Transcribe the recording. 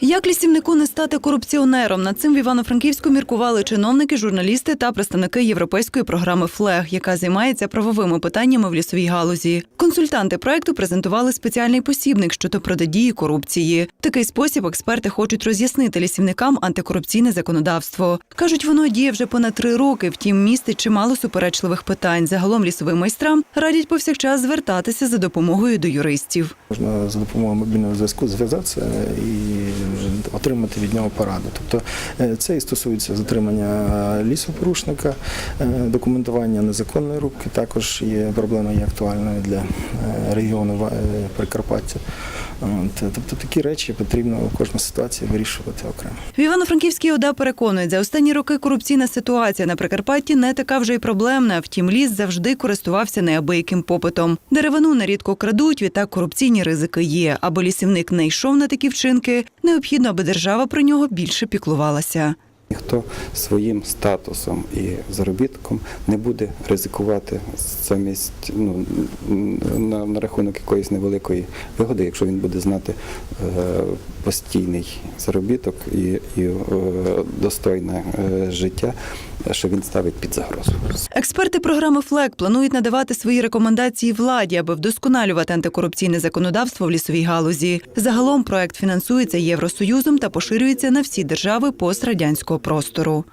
Як лісівнику не стати корупціонером? Над цим в Івано-Франківську міркували чиновники, журналісти та представники європейської програми ФЛЕГ, яка займається правовими питаннями в лісовій галузі. Консультанти проекту презентували спеціальний посібник щодо протидії корупції. Такий спосіб експерти хочуть роз'яснити лісівникам антикорупційне законодавство. кажуть, воно діє вже понад три роки. Втім, містить чимало суперечливих питань. Загалом лісовим майстрам радять повсякчас звертатися за допомогою до юристів. Можна за допомогою мобільного зв'язку зв'язатися і отримати від нього пораду. Тобто е, це і стосується затримання лісопорушника, е, документування незаконної рубки. Також є проблема є актуальною для е, регіону е, Прикарпаття. Тобто такі речі потрібно в кожній ситуації вирішувати окремо. В Івано-Франківській ОДА переконують, за останні роки корупційна ситуація на Прикарпатті не така вже й проблемна. Втім, ліс завжди користувався неабияким попитом. Деревину нерідко крадуть, відтак корупційні ризики є. Аби лісівник не йшов на такі вчинки, необхідно, аби держава про нього більше піклувалася. Ніхто своїм статусом і заробітком не буде ризикувати замість ну, на, на рахунок якоїсь невеликої вигоди, якщо він буде знати е, постійний заробіток і, і е, достойне е, життя, що він ставить під загрозу. Експерти програми ФЛЕК планують надавати свої рекомендації владі, аби вдосконалювати антикорупційне законодавство в лісовій галузі. Загалом проект фінансується Євросоюзом та поширюється на всі держави пострадянського простору.